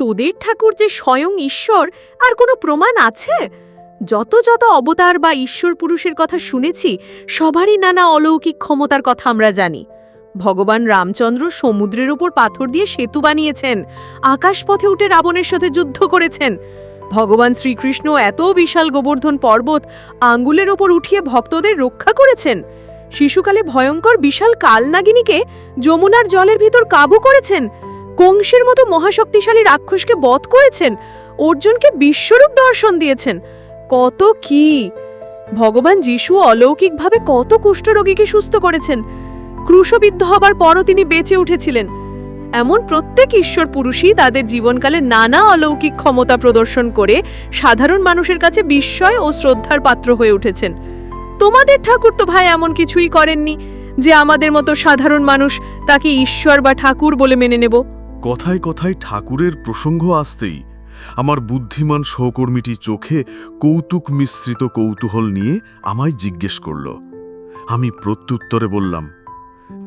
তোদের ঠাকুর যে স্বয়ং ঈশ্বর, আর কোনো প্রমাণ আছে? যত যত অবতার বা ঈশ্বর পুরুষের কথা শুনেছি, সবারই নানা অলৌকিক ক্ষমতার কথা আমরা জানি। ভগবান রামচন্দ্র সমুদ্রের ওপর পাথর দিয়ে সেতু বানিয়েছেন, আকাশপথে উঠে রাবণের সাথে যুদ্ধ করেছেন। ভগবান শ্রীকৃষ্ণ এত বিশাল গোবর্ধন পর্বত আঙ্গুলের ওপর উঠিয়ে ভক্তদের রক্ষা করেছেন। শিশুকালে ভয়ঙ্কর বিশাল কালনাগিনীকে যমুনার জলের ভিতর কাবু করেছেন। কংসের মতো মহাশক্তিশালী রাক্ষসকে বধ করেছেন? অর্জুনকে বিশ্বরূপ দর্শন দিয়েছেন। কত কি? ভগবান যিশু অলৌকিকভাবে কত কুষ্ঠরোগীকে সুস্থ করেছেন। ক্রুশবিদ্ধ হবার পরও তিনি বেঁচে উঠেছিলেন। এমন প্রত্যেক ঈশ্বর পুরুষই তাদের জীবনকালে নানা অলৌকিক ক্ষমতা প্রদর্শন করে সাধারণ মানুষের কাছে বিস্ময় ও শ্রদ্ধার পাত্র হয়ে উঠেছেন। তোমাদের ঠাকুর তো ভাই এমন কিছুই করেননি যে আমাদের মতো সাধারণ মানুষ তাকে ঈশ্বর বা ঠাকুর বলে মেনে নেব। কথায় কথায় ঠাকুরের প্রসঙ্গ আসতেই আমার বুদ্ধিমান সহকর্মীটি চোখে কৌতুক মিশ্রিত কৌতূহল নিয়ে আমায় জিজ্ঞেস করল। আমি প্রত্যুত্তরে বললাম,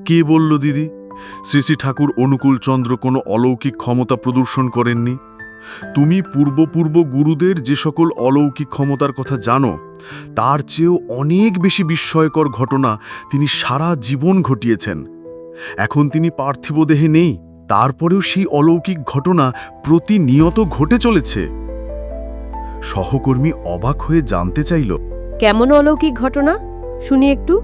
কে বলল দিদি? শ্রী শ্রী ঠাকুর অনুকূল চন্দ্র কোনো অলৌকিক ক্ষমতা প্রদর্শন করেননি? তুমি পূর্বপূর্ব গুরুদের যে সকল অলৌকিক ক্ষমতার কথা জানো, তার চেয়েও অনেক বেশি বিস্ময়কর ঘটনা তিনি সারা জীবন ঘটিয়েছেন। এখন তিনি পার্থিব দেহে নেই। তারপরেও সেই অলৌকিক ঘটনা প্রতিনিয়ত ঘটে চলেছে। সহকর্মী অবাক হয়ে জানতে চাইল কেমন অলৌকিক ঘটনা? শুনি একটু।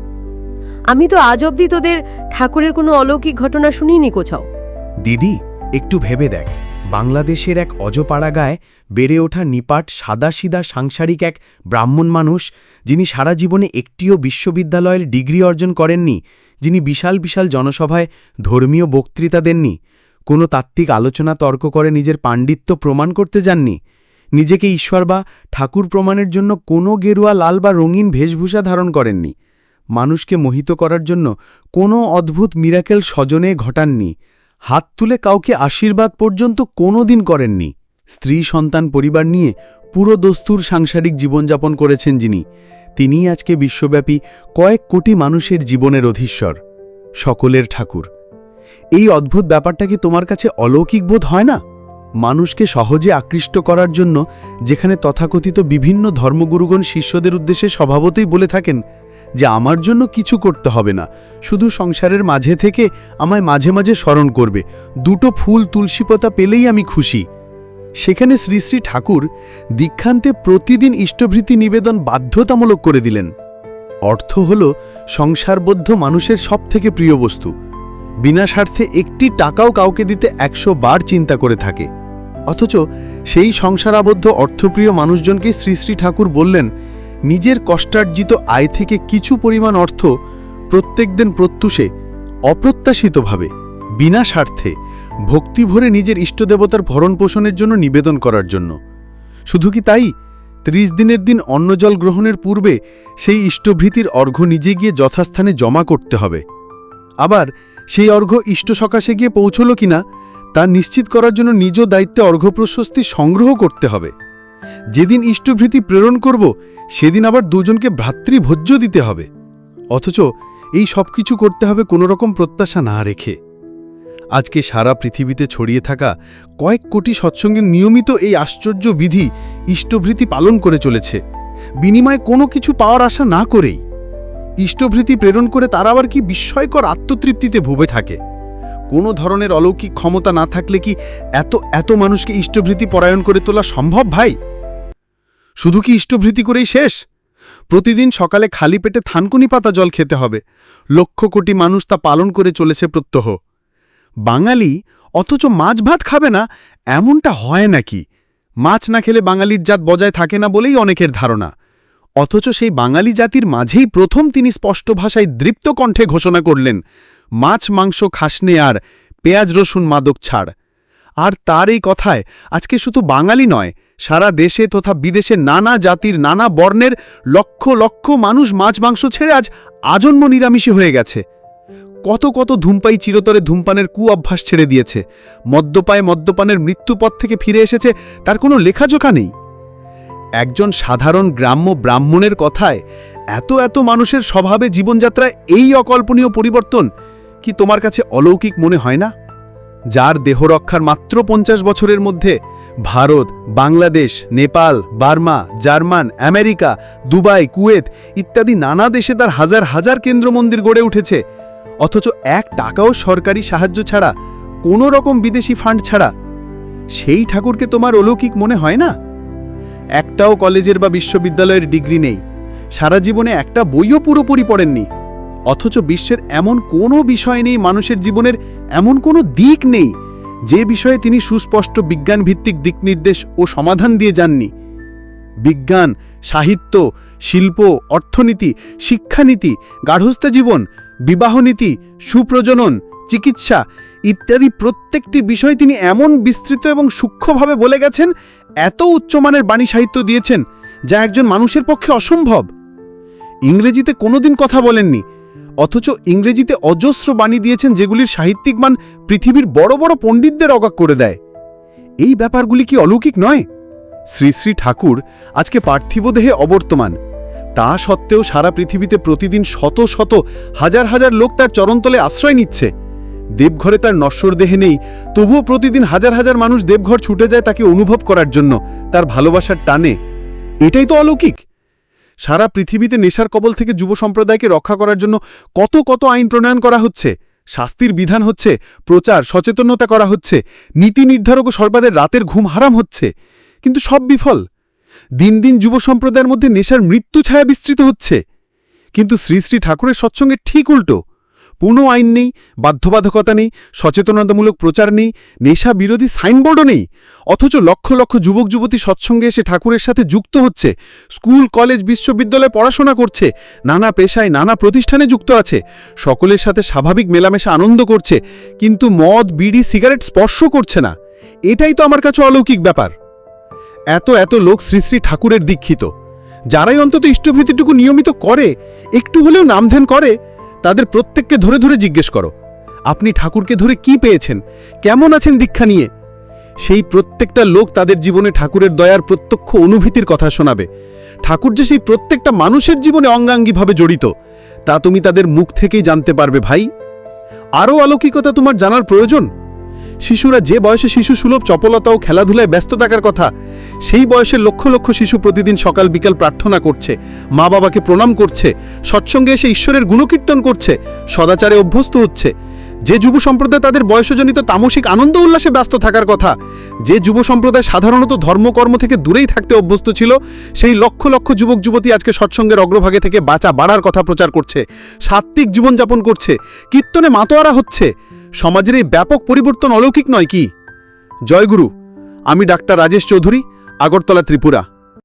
আমি তো আজ অবধি তোদের ঠাকুরের কোনো অলৌকিক ঘটনা শুনিনি কোথাও। দিদি একটু ভেবে দেখ। বাংলাদেশের এক অজপাড়া গায়ে বেড়ে ওঠা নিপাট সাদাসিদা সাংসারিক এক ব্রাহ্মণ মানুষ যিনি সারা জীবনে একটিও বিশ্ববিদ্যালয়ের ডিগ্রি অর্জন করেননি যিনি বিশাল বিশাল জনসভায় ধর্মীয় বক্তৃতা দেননি কোনো তাত্ত্বিক আলোচনা তর্ক করে নিজের পাণ্ডিত্য প্রমাণ করতে যাননি। নিজেকে ঈশ্বর বা ঠাকুর প্রমাণের জন্য কোনো গেরুয়া লাল বা রঙিন বেশভূষা ধারণ করেননি। মানুষকে মোহিত করার জন্য কোনো অদ্ভুত মিরাকেল স্বজনে ঘটাননি। হাত তুলে কাউকে আশীর্বাদ পর্যন্ত কোনো দিন করেননি। স্ত্রী, সন্তান, পরিবার নিয়ে পুরো দস্তুর সাংসারিক জীবনযাপন করেছেন যিনি। তিনিই আজকে বিশ্বব্যাপী কয়েক কোটি মানুষের জীবনের অধীশ্বর। সকলের ঠাকুর। এই অদ্ভুত ব্যাপারটা কি তোমার কাছে অলৌকিক বোধ হয় না? মানুষকে সহজে আকৃষ্ট করার জন্য যেখানে তথাকথিত বিভিন্ন ধর্মগুরুগণ শিষ্যদের উদ্দেশ্যে স্বভাবতই বলে থাকেন যে আমার জন্য কিছু করতে হবে না, শুধু সংসারের মাঝে থেকে আমায় মাঝে মাঝে স্মরণ করবে, দুটো ফুল তুলসীপতা পেলেই আমি খুশি। সেখানে শ্রী শ্রী ঠাকুর দীক্ষান্তে প্রতিদিন ইষ্টভৃতি নিবেদন বাধ্যতামূলক করে দিলেন। অর্থ হল, সংসারবদ্ধ মানুষের সবথেকে প্রিয় বস্তু। বিনা স্বার্থে একটি টাকাও কাউকে দিতে একশো বার চিন্তা করে থাকে। অথচ সেই সংসারাবদ্ধ অর্থপ্রিয় মানুষজনকে শ্রী শ্রী ঠাকুর বললেন, নিজের কষ্টার্জিত আয় থেকে কিছু পরিমাণ অর্থ প্রত্যেকদিন প্রত্যুষে, অপ্রত্যাশিতভাবে বিনা স্বার্থে ভক্তি ভরে নিজের ইষ্টদেবতার ভরণ পোষণের জন্য নিবেদন করার জন্য। শুধু কি তাই? ত্রিশ দিনের দিন অন্নজল গ্রহণের পূর্বে সেই ইষ্টভৃতির অর্ঘ্য নিজে গিয়ে যথাস্থানে জমা করতে হবে। আবার সেই অর্ঘ্য ইষ্ট সকাশে গিয়ে পৌঁছল কিনা, তা নিশ্চিত করার জন্য নিজ দায়িত্বে অর্ঘ্য প্রশস্তি সংগ্রহ করতে হবে। যেদিন ইষ্টভৃতি প্রেরণ করব, সেদিন আবার দুজনকে ভ্রাতৃভোজ্য দিতে হবে। অথচ এই সব কিছু করতে হবে কোনো রকম প্রত্যাশা না রেখে। আজকে সারা পৃথিবীতে ছড়িয়ে থাকা কয়েক কোটি সৎসঙ্গের নিয়মিত এই আশ্চর্য বিধি ইষ্টভৃতি পালন করে চলেছে। বিনিময়ে কোনো কিছু পাওয়ার আশা না করেই ইষ্টভৃতি প্রেরণ করে তারা আবার কি বিস্ময়কর আত্মতৃপ্তিতে ভুবে থাকে? কোনো ধরনের অলৌকিক ক্ষমতা না থাকলে কি এত এত মানুষকে ইষ্টভৃতি পরায়ণ করে তোলা সম্ভব ভাই? শুধু কি ইষ্টভৃতি করেই শেষ? প্রতিদিন সকালে খালি পেটে থানকুনি পাতা জল খেতে হবে। লক্ষ কোটি মানুষ তা পালন করে চলেছে প্রত্যহ। বাঙালি অথচ মাছ ভাত খাবে না, এমনটা হয় নাকি? মাছ না খেলে বাঙালির জাত বজায় থাকে না বলেই অনেকের ধারণা। অথচ সেই বাঙালি জাতির মাঝেই প্রথম তিনি স্পষ্ট ভাষায় দৃপ্ত কণ্ঠে ঘোষণা করলেন, মাছ, মাংস, খাসনে আর পেঁয়াজ, রসুন, মাদক ছাড়। আর তার এই কথায় আজকে শুধু বাঙালি নয়, সারা দেশে তথা বিদেশে নানা জাতির নানা বর্ণের লক্ষ লক্ষ মানুষ মাছ, মাংস ছেড়ে আজ আজন্ম নিরামিষী হয়ে গেছে। কত কত ধূমপাই চিরতরে ধূমপানের কু অভ্যাস ছেড়ে দিয়েছে। মদ্যপায় মদ্যপানের মৃত্যুপথ থেকে ফিরে এসেছে, তার কোনো লেখাজোখা নেই। একজন সাধারণ গ্রাম্য ব্রাহ্মণের কথায়, এত এত মানুষের স্বভাবে জীবনযাত্রায় এই অকল্পনীয় পরিবর্তন কি তোমার কাছে অলৌকিক মনে হয় না? যার দেহরক্ষার মাত্র পঞ্চাশ বছরের মধ্যে Bharat, Bangladesh, Nepal, Burma, German, America, Dubai, Kuwait ইত্যাদি নানা দেশে তার হাজার হাজার কেন্দ্র মন্দির গড়ে উঠেছে। অথচ এক টাকাও সরকারি সাহায্য ছাড়া, কোনো রকম বিদেশি ফান্ড ছাড়া। সেই ঠাকুরকে তোমার অলৌকিক মনে হয় না? একটাও কলেজের বা বিশ্ববিদ্যালয়ের ডিগ্রি নেই। সারা জীবনে একটা বইও পুরোপুরি পড়েননি। অথচ বিশ্বের এমন কোনো বিষয় নেই, মানুষের জীবনের এমন কোনো দিক নেই, যে বিষয়ে তিনি সুস্পষ্ট বিজ্ঞানভিত্তিক দিকনির্দেশ ও সমাধান দিয়ে যাননি। বিজ্ঞান, সাহিত্য, শিল্প, অর্থনীতি, শিক্ষানীতি, গার্হস্থ্য জীবন বিবাহনীতি সুপ্রজনন, চিকিৎসা ইত্যাদি প্রত্যেকটি বিষয় তিনি এমন বিস্তৃত এবং সূক্ষ্মভাবে বলে গেছেন এত উচ্চমানের বাণী সাহিত্য দিয়েছেন যা একজন মানুষের পক্ষে অসম্ভব। ইংরেজিতে কোনোদিন কথা বলেননি, অথচ ইংরেজিতে অজস্র বাণী দিয়েছেন যেগুলির সাহিত্যিক মান পৃথিবীর বড় বড় পণ্ডিতদের অগাক করে দেয়। এই ব্যাপারগুলি কি অলৌকিক নয়? শ্রী শ্রী ঠাকুর আজকে পার্থিব দেহে অবর্তমান। তা সত্ত্বেও সারা পৃথিবীতে প্রতিদিন শত শত, হাজার হাজার লোক তার চরণতলে আশ্রয় নিচ্ছে। দেবঘরে তার নশ্বর দেহে নেই, তবুও প্রতিদিন হাজার হাজার মানুষ দেবঘর ছুটে যায় তাকে অনুভব করার জন্য, তার ভালোবাসার টানে। এটাই তো অলৌকিক। সারা পৃথিবীতে নেশার কবল থেকে যুব সম্প্রদায়কে রক্ষা করার জন্য কত কত আইন প্রণয়ন করা হচ্ছে। শাস্তির বিধান হচ্ছে, প্রচার, সচেতনতা করা হচ্ছে, নীতি নির্ধারক ও সর্বাদের রাতের ঘুম হারাম হচ্ছে। কিন্তু সব বিফল। দিন দিন যুব সম্প্রদায়ের মধ্যে নেশার মৃত্যু ছায়া বিস্তৃত হচ্ছে। কিন্তু শ্রী শ্রী ঠাকুরের সৎসঙ্গে ঠিক উল্টো। কোনো আইন নেই, বাধ্যবাধকতা নেই, সচেতনতামূলক প্রচার নেই নেশা বিরোধী সাইনবোর্ডও নেই। অথচ লক্ষ লক্ষ যুবক যুবতী সৎসঙ্গে এসে ঠাকুরের সাথে যুক্ত হচ্ছে, স্কুল, কলেজ, বিশ্ববিদ্যালয়ে পড়াশোনা করছে, নানা পেশায় নানা প্রতিষ্ঠানে যুক্ত আছে, সকলের সাথে স্বাভাবিক মেলামেশা আনন্দ করছে, কিন্তু মদ, বিড়ি, সিগারেট স্পর্শ করছে না। এটাই তো আমার কাছে অলৌকিক ব্যাপার। এত এত লোক শ্রী শ্রী ঠাকুরের দীক্ষিত। যারাই অন্তত ইষ্টভৃতিটুকু নিয়মিত করে, একটু হলেও নামধ্যান করে তাদের প্রত্যেককে ধরে ধরে জিজ্ঞেস করো, আপনি ঠাকুরকে ধরে কি পেয়েছেন? কেমন আছেন দীক্ষা নিয়ে? সেই প্রত্যেকটা লোক তাদের জীবনে ঠাকুরের দয়ার প্রত্যক্ষ অনুভূতির কথা শোনাবে। ঠাকুর যে সেই প্রত্যেকটা মানুষের জীবনে অঙ্গাঙ্গিভাবে জড়িত, তা তুমি তাদের মুখ থেকেই জানতে পারবে ভাই। আরও অলৌকিকতা তোমার জানার প্রয়োজন? শিশুরা যে বয়সে শিশু সুলভ চপলতা ও খেলাধুলায় ব্যস্ত থাকার কথা সেই বয়সের লক্ষ লক্ষ শিশু প্রতিদিন সকাল বিকাল প্রার্থনা করছে, মা বাবাকে প্রণাম করছে, সৎসঙ্গে এসে ঈশ্বরের গুণকীর্তন করছে, সদাচারে অভ্যস্ত হচ্ছে। যে যুব সম্প্রদায় তাদের বয়সজনিত তামসিক আনন্দ উল্লাসে ব্যস্ত থাকার কথা, যে যুব সম্প্রদায় সাধারণত ধর্মকর্ম থেকে দূরেই থাকতে অভ্যস্ত ছিল, সেই লক্ষ লক্ষ যুবক যুবতী আজকে সৎসঙ্গের অগ্রভাগে থেকে বাঁচা বাড়ার কথা প্রচার করছে, সাত্ত্বিক জীবনযাপন করছে, কীর্তনে মাতোয়ারা হচ্ছে। সমাজের এই ব্যাপক পরিবর্তন অলৌকিক নয় কি? জয়গুরু, আমি doctor Rajesh Chowdhury Agartala Tripura